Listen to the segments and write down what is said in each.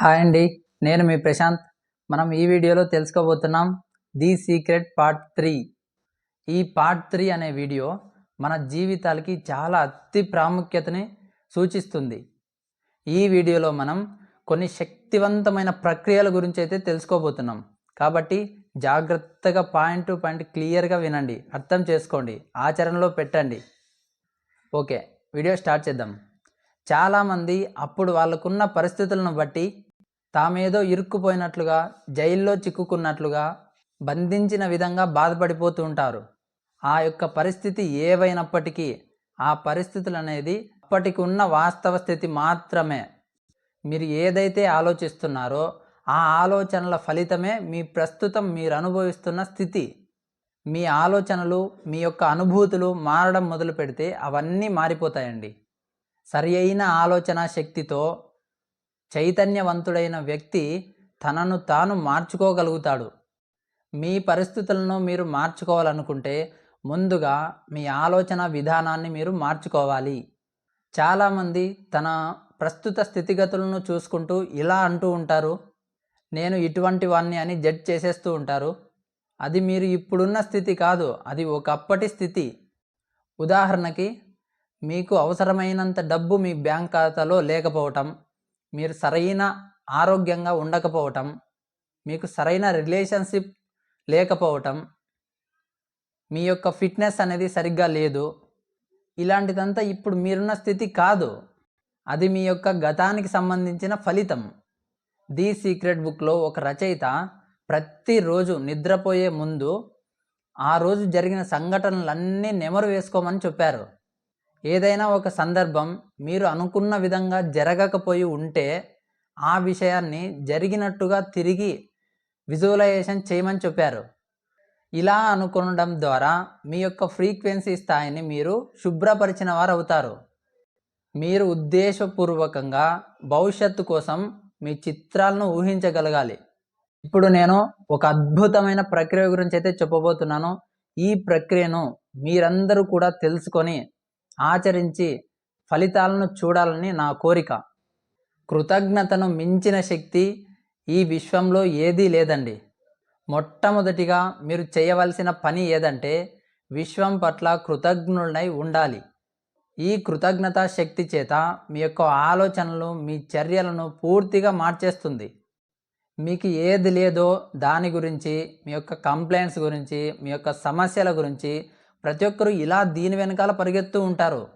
Hi అండి నేను మీ ప్రశాంత్. మనం ఈ వీడియోలో తెలుసుకోబోతున్నాం ది సీక్రెట్ పార్ట్ త్రీ. ఈ పార్ట్ త్రీ అనే వీడియో మన జీవితాలకి చాలా అతి ప్రాముఖ్యతని సూచిస్తుంది. ఈ వీడియోలో మనం కొన్ని శక్తివంతమైన ప్రక్రియల గురించి అయితే తెలుసుకోబోతున్నాం. కాబట్టి జాగ్రత్తగా పాయింట్ టు పాయింట్ క్లియర్గా వినండి అర్థం చేసుకోండి ఆచరణలో పెట్టండి. ఓకే వీడియో స్టార్ట్ చేద్దాం. చాలామంది అప్పుడు వాళ్ళకున్న పరిస్థితులను బట్టి తామేదో ఇరుక్కుపోయినట్లుగా జైల్లో చిక్కుకున్నట్లుగా బంధించిన విధంగా బాధపడిపోతూ ఉంటారు. ఆ యొక్క పరిస్థితి ఏవైనప్పటికీ ఆ పరిస్థితులు అనేది అప్పటికి ఉన్న వాస్తవ స్థితి మాత్రమే. మీరు ఏదైతే ఆలోచిస్తున్నారో ఆ ఆలోచనల ఫలితమే మీ ప్రస్తుతం మీరు అనుభవిస్తున్న స్థితి. మీ ఆలోచనలు మీ యొక్క అనుభూతులు మారడం మొదలు పెడితే అవన్నీ మారిపోతాయండి. సరి అయిన ఆలోచన శక్తితో చైతన్యవంతుడైన వ్యక్తి తనను తాను మార్చుకోగలుగుతాడు. మీ పరిస్థితులను మీరు మార్చుకోవాలనుకుంటే ముందుగా మీ ఆలోచన విధానాన్ని మీరు మార్చుకోవాలి. చాలామంది తన ప్రస్తుత స్థితిగతులను చూసుకుంటూ ఇలా అంటూ ఉంటారు నేను ఇటువంటి వాణ్ణి అని జడ్జ్ చేసేస్తూ ఉంటారు. అది మీరు ఇప్పుడున్న స్థితి కాదు అది ఒకప్పటి స్థితి. ఉదాహరణకి మీకు అవసరమైనంత డబ్బు మీ బ్యాంక్ ఖాతాలో లేకపోవటం మీరు సరైన ఆరోగ్యంగా ఉండకపోవటం మీకు సరైన రిలేషన్షిప్ లేకపోవటం మీ యొక్క ఫిట్నెస్ అనేది సరిగ్గా లేదు. ఇలాంటిదంతా ఇప్పుడు మీరున్న స్థితి కాదు. అది మీ యొక్క గతానికి సంబంధించిన ఫలితం. ది సీక్రెట్ బుక్లో ఒక రచయిత ప్రతిరోజు నిద్రపోయే ముందు ఆ రోజు జరిగిన సంఘటనలన్నీ నెమరు వేసుకోమని చెప్పారు. ఏదైనా ఒక సందర్భం మీరు అనుకున్న విధంగా జరగకపోయి ఉంటే ఆ విషయాన్ని జరిగినట్టుగా తిరిగి విజువలైజేషన్ చేయమని చెప్పారు. ఇలా అనుకోవడం ద్వారా మీ యొక్క ఫ్రీక్వెన్సీ స్థాయిని మీరు శుభ్రపరిచిన వారు అవుతారు మీరు ఉద్దేశపూర్వకంగా భవిష్యత్తు కోసం మీ చిత్రాలను ఊహించగలగాలి. ఇప్పుడు నేను ఒక అద్భుతమైన ప్రక్రియ గురించి అయితే చెప్పబోతున్నాను. ఈ ప్రక్రియను మీరందరూ కూడా తెలుసుకొని ఆచరించి ఫలితాలను చూడాలని నా కోరిక. కృతజ్ఞతను మించిన శక్తి ఈ విశ్వంలో ఏదీ లేదండి. మొట్టమొదటిగా మీరు చేయవలసిన పని ఏదంటే విశ్వం పట్ల కృతజ్ఞులై ఉండాలి. ఈ కృతజ్ఞత శక్తి చేత మీ యొక్క ఆలోచనలు మీ చర్యలను పూర్తిగా మార్చేస్తుంది. మీకు ఏది లేదో దాని గురించి మీ యొక్క కంప్లైంట్స్ గురించి మీ యొక్క సమస్యల గురించి ప్రతి ఒక్కరూ ఇలా దీని వెనకాల పరిగెత్తూ ఉంటారు.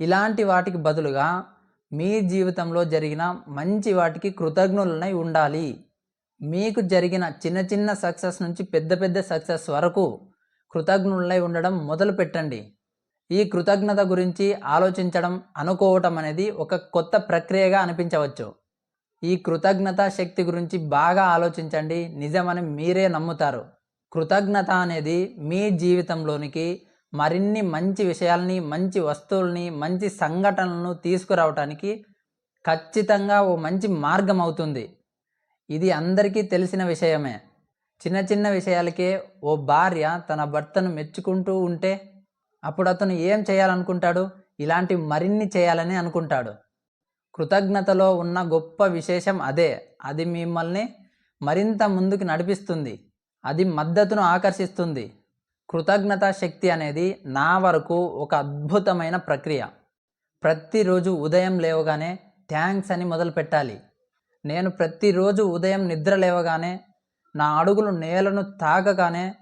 ఇలాంటి వాటికి బదులుగా మీ జీవితంలో జరిగిన మంచి వాటికి కృతజ్ఞులనై ఉండాలి. మీకు జరిగిన చిన్న చిన్న సక్సెస్ నుంచి పెద్ద పెద్ద సక్సెస్ వరకు కృతజ్ఞులై ఉండడం మొదలు పెట్టండి. ఈ కృతజ్ఞత గురించి ఆలోచించడం అనుకోవటం అనేది ఒక కొత్త ప్రక్రియగా అనిపించవచ్చు. ఈ కృతజ్ఞత శక్తి గురించి బాగా ఆలోచించండి. నిజమని మీరే నమ్ముతారు. కృతజ్ఞత అనేది మీ జీవితంలోనికి మరిన్ని మంచి విషయాల్ని మంచి వస్తువుల్ని మంచి సంఘటనలను తీసుకురావటానికి ఖచ్చితంగా ఓ మంచి మార్గం అవుతుంది. ఇది అందరికీ తెలిసిన విషయమే. చిన్న చిన్న విషయాలకే ఓ భార్య తన భర్తను మెచ్చుకుంటూ ఉంటే అప్పుడు అతను ఏం చేయాలనుకుంటాడు? ఇలాంటి మరిన్ని చేయాలని అనుకుంటాడు. కృతజ్ఞతలో ఉన్న గొప్ప విశేషం అదే. అది మిమ్మల్ని మరింత ముందుకు నడిపిస్తుంది. అది మద్దతును ఆకర్షిస్తుంది. కృతజ్ఞత శక్తి అనేది నా వరకు ఒక అద్భుతమైన ప్రక్రియ. ప్రతిరోజు ఉదయం లేవగానే థ్యాంక్స్ అని మొదలు పెట్టాలి. నేను ప్రతిరోజు ఉదయం నిద్ర లేవగానే నా అడుగులు నేలను తాగగానే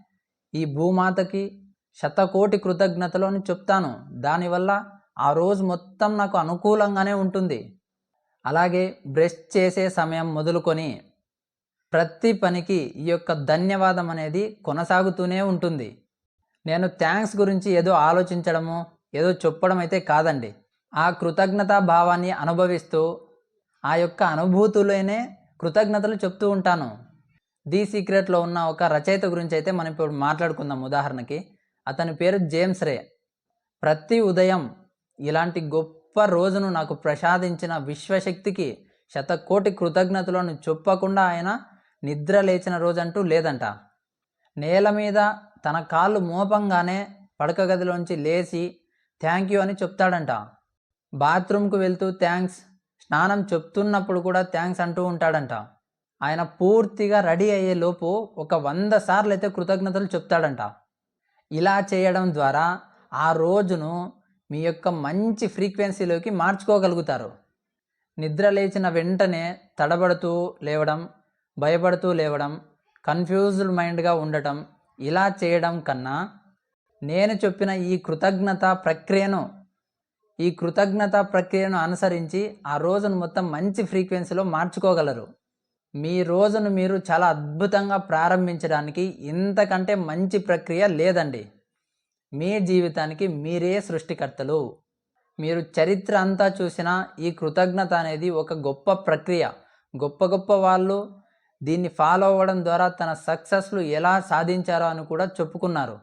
ఈ భూమాతకి శతకోటి కృతజ్ఞతలు అని చెప్తాను. దానివల్ల ఆ రోజు మొత్తం నాకు అనుకూలంగానే ఉంటుంది. అలాగే బ్రష్ చేసే సమయం మొదలుకొని ప్రతి పనికి ఈ యొక్క ధన్యవాదం అనేది కొనసాగుతూనే ఉంటుంది. నేను థ్యాంక్స్ గురించి ఏదో ఆలోచించడము ఏదో చెప్పడం అయితే కాదండి. ఆ కృతజ్ఞతా భావాన్ని అనుభవిస్తూ ఆ యొక్క అనుభూతులనే కృతజ్ఞతలు చెప్తూ ఉంటాను. ది సీక్రెట్లో ఉన్న ఒక రచయిత గురించి అయితే మనం ఇప్పుడు మాట్లాడుకుందాం ఉదాహరణకి. అతని పేరు జేమ్స్ రే. ప్రతి ఉదయం ఇలాంటి గొప్ప రోజును నాకు ప్రసాదించిన విశ్వశక్తికి శతకోటి కృతజ్ఞతలను చెప్పకుండా ఆయన నిద్ర లేచిన రోజంటూ లేదంట. నేల మీద తన కాళ్ళు మోపంగానే పడక గదిలోంచి లేచి థ్యాంక్ యూ అని చెప్తాడంట. బాత్రూమ్కు వెళ్తూ థ్యాంక్స్ స్నానం చెప్తున్నప్పుడు కూడా థ్యాంక్స్ అంటూ ఉంటాడంట. ఆయన పూర్తిగా రెడీ అయ్యే లోపు ఒక వంద సార్లు అయితే కృతజ్ఞతలు చెప్తాడంట. ఇలా చేయడం ద్వారా ఆ రోజును మీ యొక్క మంచి ఫ్రీక్వెన్సీలోకి మార్చుకోగలుగుతారు. నిద్ర లేచిన వెంటనే తడబడుతూ లేవడం భయపడుతూ లేవడం కన్ఫ్యూజ్డ్ మైండ్గా ఉండటం ఇలా చేయడం కన్నా నేను చెప్పిన ఈ కృతజ్ఞత ప్రక్రియను ఈ కృతజ్ఞత ప్రక్రియను అనుసరించి ఆ రోజును మొత్తం మంచి ఫ్రీక్వెన్సీలో మార్చుకోగలరు. మీ రోజును మీరు చాలా అద్భుతంగా ప్రారంభించడానికి ఇంతకంటే మంచి ప్రక్రియ లేదండి. మీ జీవితానికి మీరే సృష్టికర్తలు. మీరు చరిత్ర అంతా చూసినా ఈ కృతజ్ఞత అనేది ఒక గొప్ప ప్రక్రియ. గొప్ప గొప్ప వాళ్ళు దీన్ని ఫాలో అవ్వడం ద్వారా తన సక్సెస్లు ఎలా సాధించారో అని కూడా చెప్పుకున్నారు.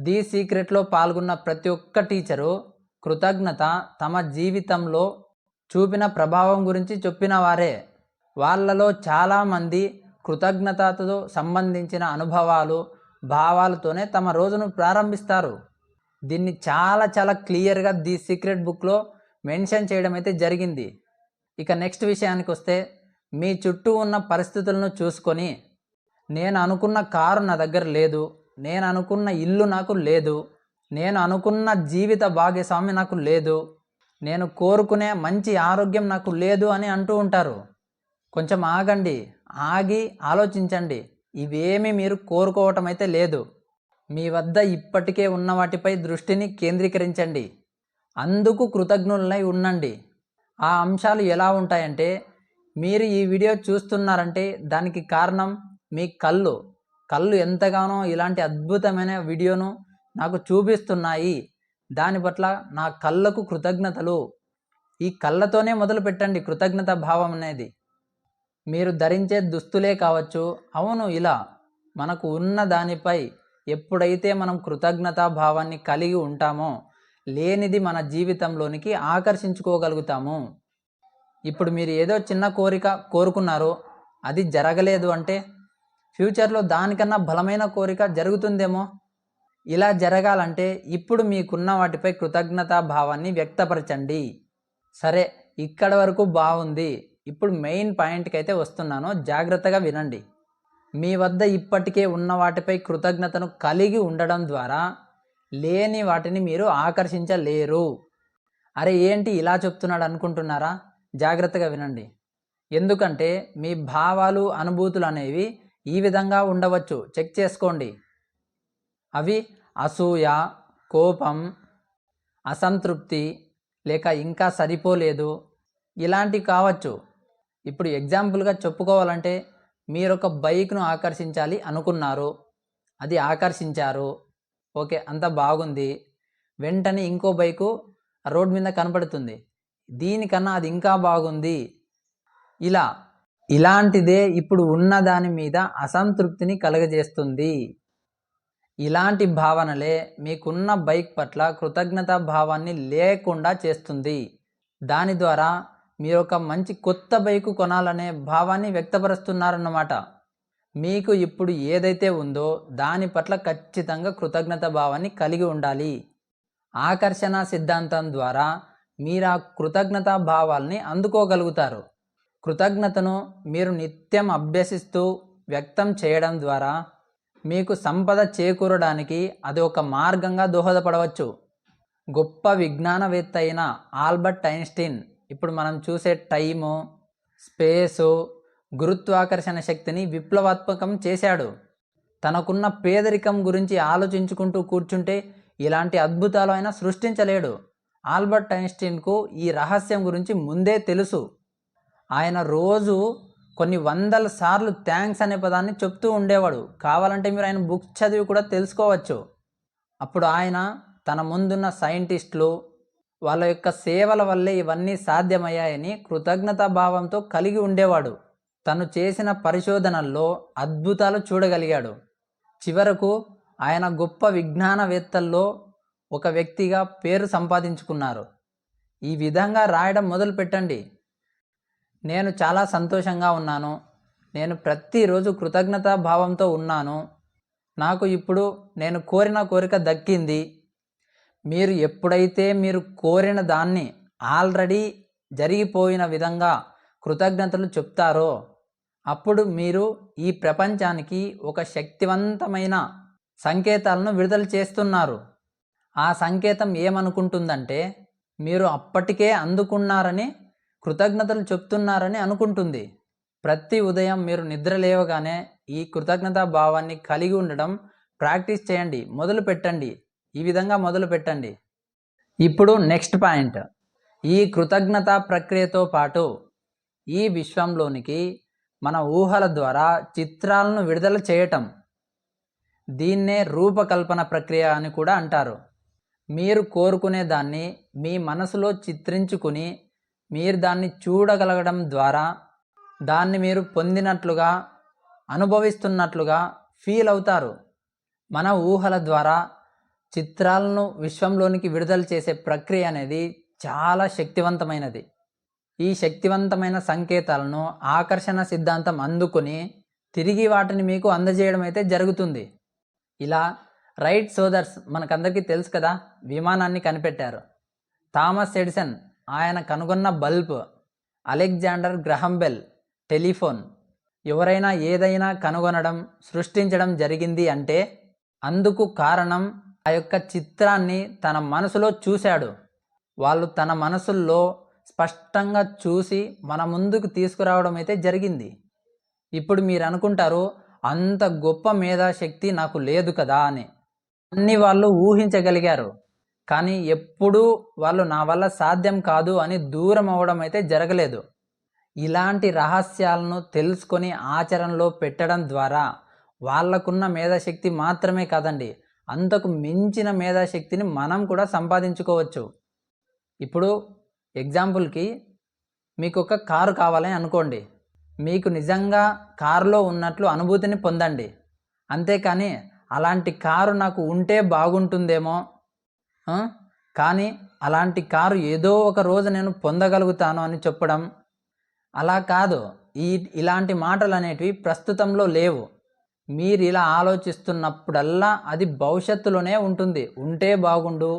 ది సీక్రెట్లో పాల్గొన్న ప్రతి ఒక్క టీచరు కృతజ్ఞత తమ జీవితంలో చూపిన ప్రభావం గురించి చెప్పిన వారే వాళ్ళలో చాలామంది కృతజ్ఞతతో సంబంధించిన అనుభవాలు భావాలతోనే తమ రోజును ప్రారంభిస్తారు. దీన్ని చాలా చాలా క్లియర్గా ది సీక్రెట్ బుక్లో మెన్షన్ చేయడం అయితే జరిగింది. ఇక నెక్స్ట్ విషయానికి వస్తే మీ చుట్టూ ఉన్న పరిస్థితులను చూసుకొని నేను అనుకున్న కారు నా దగ్గర లేదు నేను అనుకున్న ఇల్లు నాకు లేదు నేను అనుకున్న జీవిత భాగస్వామి నాకు లేదు నేను కోరుకునే మంచి ఆరోగ్యం నాకు లేదు అని అంటూ ఉంటారు. కొంచెం ఆగండి ఆగి ఆలోచించండి. ఇవేమీ మీరు కోరుకోవటం అయితే లేదు. మీ వద్ద ఇప్పటికే ఉన్న వాటిపై దృష్టిని కేంద్రీకరించండి. అందుకు కృతజ్ఞులై ఉండండి. ఆ అంశాలు ఎలా ఉంటాయంటే మీరు ఈ వీడియో చూస్తున్నారంటే దానికి కారణం మీ కళ్ళు. కళ్ళు ఎంతగానో ఇలాంటి అద్భుతమైన వీడియోను నాకు చూపిస్తున్నాయి. దాని పట్ల నా కళ్ళకు కృతజ్ఞతలు. ఈ కళ్ళతోనే మొదలు పెట్టండి కృతజ్ఞత భావం అనేది. మీరు ధరించే దుస్తులే కావచ్చు. అవును ఇలా. మనకు ఉన్న దానిపై ఎప్పుడైతే మనం కృతజ్ఞతా భావాన్ని కలిగి ఉంటామో లేనిది మన జీవితంలోనికి ఆకర్షించుకోగలుగుతాము. ఇప్పుడు మీరు ఏదో చిన్న కోరిక కోరుకున్నారు అది జరగలేదు అంటే ఫ్యూచర్లో దానికన్నా బలమైన కోరిక జరుగుతుందేమో? ఇలా జరగాలంటే ఇప్పుడు మీకున్న వాటిపై కృతజ్ఞతా భావాన్ని వ్యక్తపరచండి. సరే ఇక్కడ వరకు బాగుంది. ఇప్పుడు మెయిన్ పాయింట్కి అయితే వస్తున్నాను. జాగ్రత్తగా వినండి. మీ వద్ద ఇప్పటికే ఉన్న వాటిపై కృతజ్ఞతను కలిగి ఉండడం ద్వారా లేని వాటిని మీరు ఆకర్షించలేరు. అరే ఏంటి ఇలా చెప్తున్నాడు అనుకుంటున్నారా? జాగ్రత్తగా వినండి. ఎందుకంటే మీ భావాలు అనుభూతులు అనేవి ఈ విధంగా ఉండవచ్చు. చెక్ చేసుకోండి. అవి అసూయ కోపం అసంతృప్తి లేక ఇంకా సరిపోలేదు. ఇలాంటివి కావచ్చు. ఇప్పుడు ఎగ్జాంపుల్గా చెప్పుకోవాలంటే మీరు ఒక బైక్ను ఆకర్షించాలి అనుకున్నారు. అది ఆకర్షించారు. ఓకే అంత బాగుంది. వెంటనే ఇంకో బైకు రోడ్ మీద కనపడుతుంది. దీనికన్నా అది ఇంకా బాగుంది. ఇలా ఇలాంటిదే ఇప్పుడు ఉన్న దాని మీద అసంతృప్తిని కలగజేస్తుంది. ఇలాంటి భావనలే మీకున్న బైక్ పట్ల కృతజ్ఞతా భావాన్ని లేకుండా చేస్తుంది. దాని ద్వారా మీరు ఒక మంచి కొత్త బైకు కొనాలనే భావాన్ని వ్యక్తపరుస్తున్నారన్నమాట. మీకు ఇప్పుడు ఏదైతే ఉందో దాని పట్ల ఖచ్చితంగా కృతజ్ఞత భావాన్ని కలిగి ఉండాలి. ఆకర్షణ సిద్ధాంతం ద్వారా మీరు ఆ కృతజ్ఞతా భావాల్ని అందుకోగలుగుతారు. కృతజ్ఞతను మీరు నిత్యం అభ్యసిస్తూ వ్యక్తం చేయడం ద్వారా మీకు సంపద చేకూరడానికి అది ఒక మార్గంగా దోహదపడవచ్చు. గొప్ప విజ్ఞానవేత్త అయిన ఆల్బర్ట్ ఐన్స్టీన్ ఇప్పుడు మనం చూసే టైము స్పేసు గురుత్వాకర్షణ శక్తిని విప్లవాత్మకం చేశాడు. తనకున్న పేదరికం గురించి ఆలోచించుకుంటూ కూర్చుంటే ఇలాంటి అద్భుతాలు ఆయన సృష్టించలేడు. ఆల్బర్ట్ ఐన్స్టీన్కు ఈ రహస్యం గురించి ముందే తెలుసు. ఆయన రోజు కొన్ని వందల సార్లు థ్యాంక్స్ అనే పదాన్ని చెప్తూ ఉండేవాడు. కావాలంటే మీరు ఆయన బుక్స్ చదివి కూడా తెలుసుకోవచ్చు. అప్పుడు ఆయన తన ముందున్న సైంటిస్టులు వాళ్ళ యొక్క సేవల వల్లే ఇవన్నీ సాధ్యమయ్యాయని కృతజ్ఞతా భావంతో కలిగి ఉండేవాడు. తను చేసిన పరిశోధనల్లో అద్భుతాలు చూడగలిగాడు. చివరకు ఆయన గొప్ప విజ్ఞానవేత్తల్లో ఒక వ్యక్తిగా పేరు సంపాదించుకున్నారు. ఈ విధంగా రాయడం మొదలు పెట్టండి. నేను చాలా సంతోషంగా ఉన్నాను. నేను ప్రతిరోజు కృతజ్ఞతా భావంతో ఉన్నాను. నాకు ఇప్పుడు నేను కోరిన కోరిక దక్కింది. మీరు ఎప్పుడైతే మీరు కోరిన దాన్ని ఆల్రెడీ జరిగిపోయిన విధంగా కృతజ్ఞతలు చెప్తారో అప్పుడు మీరు ఈ ప్రపంచానికి ఒక శక్తివంతమైన సంకేతాలను విడుదల చేస్తున్నారు. ఆ సంకేతం ఏమనుకుంటుందంటే మీరు అప్పటికే అందుకున్నారని కృతజ్ఞతలు చెప్తున్నారని అనుకుంటుంది. ప్రతి ఉదయం మీరు నిద్ర లేవగానే ఈ కృతజ్ఞతా భావాన్ని కలిగి ఉండడం ప్రాక్టీస్ చేయండి మొదలు పెట్టండి ఈ విధంగా మొదలు పెట్టండి. ఇప్పుడు నెక్స్ట్ పాయింట్. ఈ కృతజ్ఞత ప్రక్రియతో పాటు ఈ విశ్వంలోనికి మన ఊహల ద్వారా చిత్రాలను విడుదల చేయటం. దీన్నే రూపకల్పన ప్రక్రియ అని కూడా అంటారు. మీరు కోరుకునే దాన్ని మీ మనసులో చిత్రించుకుని మీరు దాన్ని చూడగలగడం ద్వారా దాన్ని మీరు పొందినట్లుగా అనుభవిస్తున్నట్లుగా ఫీల్ అవుతారు. మన ఊహల ద్వారా చిత్రాలను విశ్వంలోనికి విడుదల చేసే ప్రక్రియ అనేది చాలా శక్తివంతమైనది. ఈ శక్తివంతమైన సంకేతాలను ఆకర్షణ సిద్ధాంతం అందుకుని తిరిగి వాటిని మీకు అందజేయడం అయితే జరుగుతుంది. ఇలా రైట్ సోదర్స్ మనకందరికీ తెలుసు కదా విమానాన్ని కనిపెట్టారు. థామస్ ఎడిసన్ ఆయన కనుగొన్న బల్బ్ అలెగ్జాండర్ గ్రహంబెల్ టెలిఫోన్. ఎవరైనా ఏదైనా కనుగొనడం సృష్టించడం జరిగింది అంటే అందుకు కారణం ఆ యొక్క చిత్రాన్ని తన మనసులో చూశాడు. వాళ్ళు తన మనసుల్లో స్పష్టంగా చూసి మన ముందుకు తీసుకురావడం అయితే జరిగింది. ఇప్పుడు మీరు అనుకుంటారు అంత గొప్ప మేధాశక్తి నాకు లేదు కదా అని. అన్ని వాళ్ళు ఊహించగలిగారు. కానీ ఎప్పుడూ వాళ్ళు నా వల్ల సాధ్యం కాదు అని దూరం అవ్వడం అయితే జరగలేదు. ఇలాంటి రహస్యాలను తెలుసుకొని ఆచరణలో పెట్టడం ద్వారా వాళ్ళకున్న మేధాశక్తి మాత్రమే కాదండి అంతకు మించిన మేధాశక్తిని మనం కూడా సంపాదించుకోవచ్చు. ఇప్పుడు ఎగ్జాంపుల్కి మీకు ఒక కారు కావాలని అనుకోండి. మీకు నిజంగా కారులో ఉన్నట్లు అనుభూతిని పొందండి. అంతేకాని అలాంటి కారు నాకు ఉంటే బాగుంటుందేమో కానీ అలాంటి కారు ఏదో ఒక రోజు నేను పొందగలుగుతాను అని చెప్పడం అలా కాదు. ఈ ఇలాంటి మాటలు అనేటివి ప్రస్తుతంలో లేవు. మీరు ఇలా ఆలోచిస్తున్నప్పుడల్లా అది భవిష్యత్తులోనే ఉంటుంది. ఉంటే బాగుండు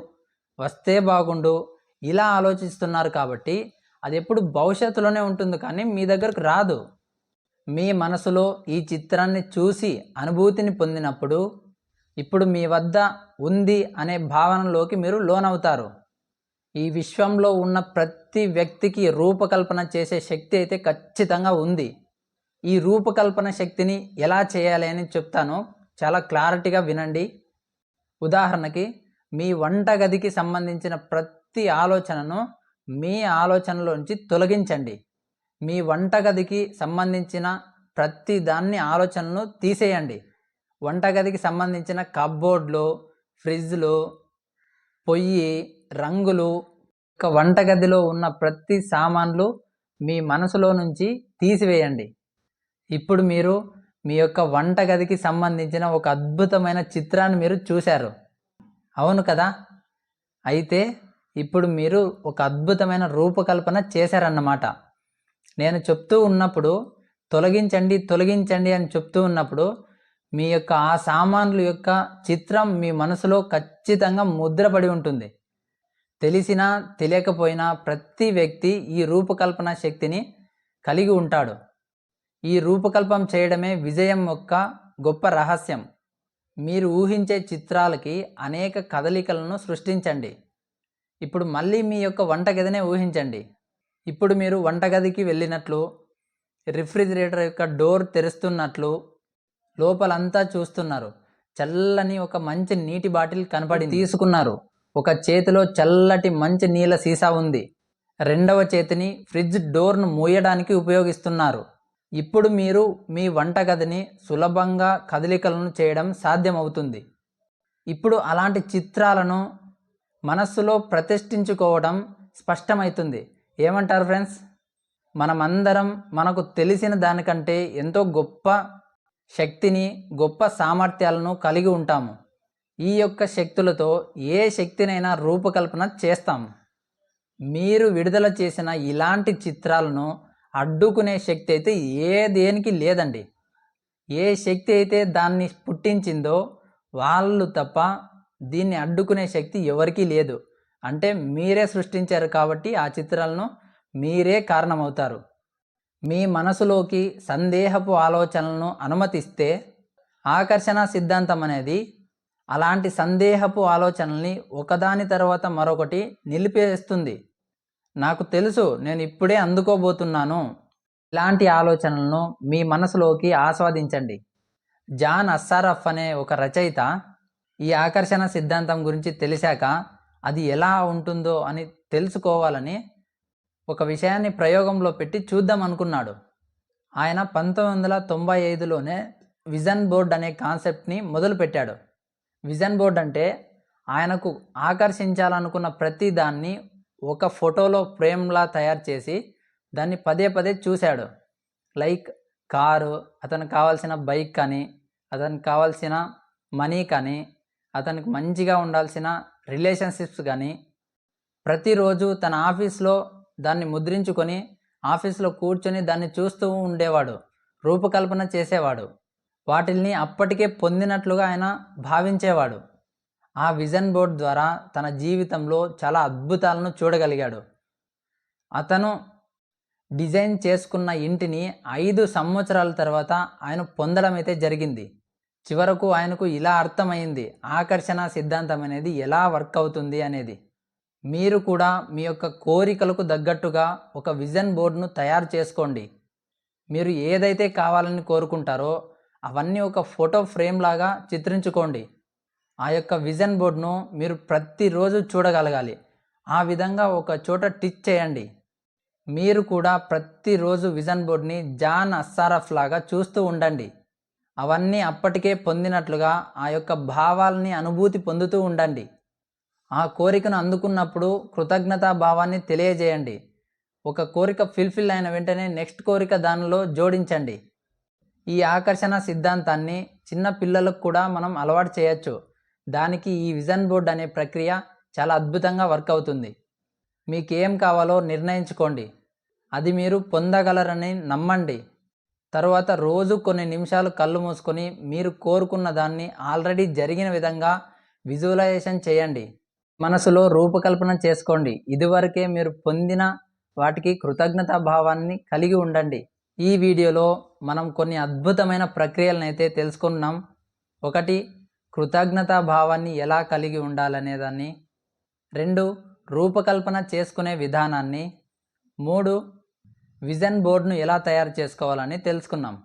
వస్తే బాగుండు ఇలా ఆలోచిస్తున్నారు కాబట్టి అది ఎప్పుడు భవిష్యత్తులోనే ఉంటుంది కానీ మీ దగ్గరకు రాదు. మీ మనసులో ఈ చిత్రాన్ని చూసి అనుభూతిని పొందినప్పుడు ఇప్పుడు మీ వద్ద ఉంది అనే భావనలోకి మీరు లోనవుతారు. ఈ విశ్వంలో ఉన్న ప్రతి వ్యక్తికి రూపకల్పన చేసే శక్తి అయితే ఖచ్చితంగా ఉంది. ఈ రూపకల్పన శక్తిని ఎలా చేయాలి అని చెప్తాను చాలా క్లారిటీగా వినండి. ఉదాహరణకి మీ వంటగదికి సంబంధించిన ప్రతి ఆలోచనను మీ ఆలోచనలోంచి తొలగించండి. మీ వంటగదికి సంబంధించిన ప్రతి దాన్ని ఆలోచనను తీసేయండి. వంటగదికి సంబంధించిన కబ్బోర్డ్లు ఫ్రిడ్జ్లు పొయ్యి రంగులు ఒక వంటగదిలో ఉన్న ప్రతి సామాన్లు మీ మనసులో నుంచి తీసివేయండి. ఇప్పుడు మీరు మీ యొక్క వంటగదికి సంబంధించిన ఒక అద్భుతమైన చిత్రాన్ని మీరు చూశారు. అవును కదా? అయితే ఇప్పుడు మీరు ఒక అద్భుతమైన రూపకల్పన చేశారన్నమాట. నేను చెప్తూ ఉన్నప్పుడు తొలగించండి తొలగించండి అని చెప్తూ ఉన్నప్పుడు మీ యొక్క ఆ సామాన్లు యొక్క చిత్రం మీ మనసులో ఖచ్చితంగా ముద్రపడి ఉంటుంది. తెలిసినా తెలియకపోయినా ప్రతి వ్యక్తి ఈ రూపకల్పన శక్తిని కలిగి ఉంటాడు. ఈ రూపకల్పం చేయడమే విజయం యొక్క గొప్ప రహస్యం. మీరు ఊహించే చిత్రాలకి అనేక కదలికలను సృష్టించండి. ఇప్పుడు మళ్ళీ మీ యొక్క వంటగదినే ఊహించండి. ఇప్పుడు మీరు వంటగదికి వెళ్ళినట్లు రిఫ్రిజిరేటర్ యొక్క డోర్ తెరుస్తున్నట్లు లోపలంతా చూస్తున్నారు. చల్లని ఒక మంచి నీటి బాటిల్ కనపడి తీసుకున్నారు. ఒక చేతిలో చల్లటి మంచి నీళ్ళ సీసా ఉంది. రెండవ చేతిని ఫ్రిడ్జ్ డోర్ను మూయడానికి ఉపయోగిస్తున్నారు. ఇప్పుడు మీరు మీ వంటగదిని సులభంగా కదలికలను చేయడం సాధ్యమవుతుంది. ఇప్పుడు అలాంటి చిత్రాలను మనస్సులో ప్రతిష్ఠించుకోవడం స్పష్టమవుతుంది. ఏమంటారు ఫ్రెండ్స్? మనమందరం మనకు తెలిసిన దానికంటే ఎంతో గొప్ప శక్తిని గొప్ప సామర్థ్యాలను కలిగి ఉంటాము. ఈ యొక్క శక్తులతో ఏ శక్తినైనా రూపకల్పన చేస్తాం. మీరు విడుదల చేసిన ఇలాంటి చిత్రాలను అడ్డుకునే శక్తి అయితే ఏ దేనికి లేదండి. ఏ శక్తి అయితే దాన్ని పుట్టించిందో వాళ్ళు తప్ప దీన్ని అడ్డుకునే శక్తి ఎవరికీ లేదు. అంటే మీరే సృష్టించారు కాబట్టి ఆ చిత్రాలను మీరే కారణమవుతారు. మీ మనసులోకి సందేహపు ఆలోచనలను అనుమతిస్తే ఆకర్షణ సిద్ధాంతం అనేది అలాంటి సందేహపు ఆలోచనల్ని ఒకదాని తర్వాత మరొకటి నిలిపేస్తుంది. నాకు తెలుసు నేను ఇప్పుడే అందుకోబోతున్నాను. ఇలాంటి ఆలోచనలను మీ మనసులోకి ఆస్వాదించండి. జాన్ అస్సారఫ్ అనే ఒక రచయిత ఈ ఆకర్షణ సిద్ధాంతం గురించి తెలిసాక అది ఎలా ఉంటుందో అని తెలుసుకోవాలని ఒక విషయాన్ని ప్రయోగంలో పెట్టి చూద్దాం అనుకున్నాడు. ఆయన పంతొమ్మిది వందల తొంభై ఐదులోనే విజన్ బోర్డ్ అనే కాన్సెప్ట్ని మొదలుపెట్టాడు. విజన్ బోర్డ్ అంటే ఆయనకు ఆకర్షించాలనుకున్న ప్రతి దాన్ని ఒక ఫోటోలో ఫ్రేమ్లా తయారు చేసి దాన్ని పదే పదే చూశాడు. లైక్ కారు అతనికి కావాల్సిన బైక్ కానీ అతనికి కావాల్సిన మనీ కానీ అతనికి మంచిగా ఉండాల్సిన రిలేషన్షిప్స్ కానీ ప్రతిరోజు తన ఆఫీస్లో దాన్ని ముద్రించుకొని ఆఫీస్లో కూర్చొని దాన్ని చూస్తూ ఉండేవాడు రూపకల్పన చేసేవాడు. వాటిల్ని అప్పటికే పొందినట్లుగా ఆయన భావించేవాడు. ఆ విజన్ బోర్డ్ ద్వారా తన జీవితంలో చాలా అద్భుతాలను చూడగలిగాడు. అతను డిజైన్ చేసుకున్న ఇంటిని ఐదు సంవత్సరాల తర్వాత ఆయన పొందడం అయితే జరిగింది. చివరకు ఆయనకు ఇలా అర్థమైంది. ఆకర్షణ సిద్ధాంతం అనేది ఎలా వర్క్ అవుతుంది అనేది. మీరు కూడా మీ యొక్క కోరికలకు తగ్గట్టుగా ఒక విజన్ బోర్డును తయారు చేసుకోండి. మీరు ఏదైతే కావాలని కోరుకుంటారో అవన్నీ ఒక ఫోటో ఫ్రేమ్ లాగా చిత్రించుకోండి. ఆ యొక్క విజన్ బోర్డును మీరు ప్రతిరోజు చూడగలగాలి. ఆ విధంగా ఒక చోట టిచ్ చేయండి. మీరు కూడా ప్రతిరోజు విజన్ బోర్డ్ని జాన్ అస్సారఫ్ లాగా చూస్తూ ఉండండి. అవన్నీ అప్పటికే పొందినట్లుగా ఆ యొక్క భావాల్ని అనుభూతి పొందుతూ ఉండండి. ఆ కోరికను అందుకున్నప్పుడు కృతజ్ఞతా భావాన్ని తెలియజేయండి. ఒక కోరిక ఫిల్ఫిల్ అయిన వెంటనే నెక్స్ట్ కోరిక దానిలో జోడించండి. ఈ ఆకర్షణ సిద్ధాంతాన్ని చిన్న పిల్లలకు కూడా మనం అలవాటు చేయొచ్చు. దానికి ఈ విజన్ బోర్డ్ అనే ప్రక్రియ చాలా అద్భుతంగా వర్క్ అవుతుంది. మీకు ఏం కావాలో నిర్ణయించుకోండి. అది మీరు పొందగలరని నమ్మండి. తరువాత రోజు కొన్ని నిమిషాలు కళ్ళు మూసుకొని మీరు కోరుకున్న దాన్ని ఆల్రెడీ జరిగిన విధంగా విజువలైజేషన్ చేయండి. మనసులో రూపకల్పన చేసుకోండి. ఇదివరకే మీరు పొందిన వాటికి కృతజ్ఞతా భావాన్ని కలిగి ఉండండి. ఈ వీడియోలో మనం కొన్ని అద్భుతమైన ప్రక్రియలను అయితే తెలుసుకున్నాం. ఒకటి కృతజ్ఞతా భావాన్ని ఎలా కలిగి ఉండాలనేదాన్ని రెండు రూపకల్పన చేసుకునే విధానాన్ని. మూడు విజన్ బోర్డును ఎలా తయారు చేసుకోవాలని తెలుసుకున్నాం.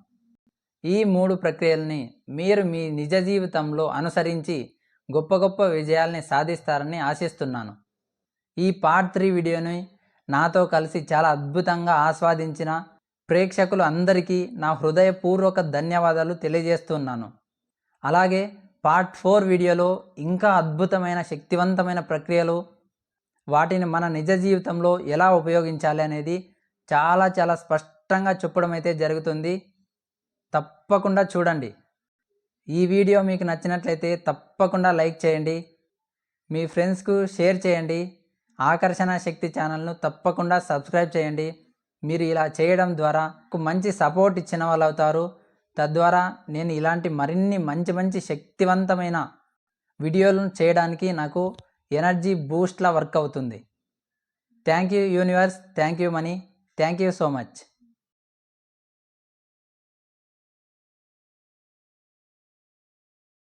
ఈ మూడు ప్రక్రియల్ని మీరు మీ నిజ జీవితంలో అనుసరించి గొప్ప గొప్ప విజయాల్ని సాధిస్తారని ఆశిస్తున్నాను. ఈ పార్ట్ త్రీ వీడియోని నాతో కలిసి చాలా అద్భుతంగా ఆస్వాదించిన ప్రేక్షకులు అందరికీ నా హృదయపూర్వక ధన్యవాదాలు తెలియజేస్తున్నాను. అలాగే పార్ట్ ఫోర్ వీడియోలో ఇంకా అద్భుతమైన శక్తివంతమైన ప్రక్రియలు వాటిని మన నిజ జీవితంలో ఎలా ఉపయోగించాలి అనేది చాలా చాలా స్పష్టంగా చెప్పడం అయితే జరుగుతుంది. తప్పకుండా చూడండి. ఈ వీడియో మీకు నచ్చినట్లయితే తప్పకుండా లైక్ చేయండి. మీ ఫ్రెండ్స్కు షేర్ చేయండి. ఆకర్షణ శక్తి ఛానల్ను తప్పకుండా సబ్స్క్రైబ్ చేయండి. మీరు ఇలా చేయడం ద్వారా మంచి సపోర్ట్ ఇచ్చిన వాళ్ళు అవుతారు. తద్వారా నేను ఇలాంటి మరిన్ని మంచి మంచి శక్తివంతమైన వీడియోలను చేయడానికి నాకు ఎనర్జీ బూస్ట్లా వర్క్ అవుతుంది. Thank you universe. Thank you money. Thank you so much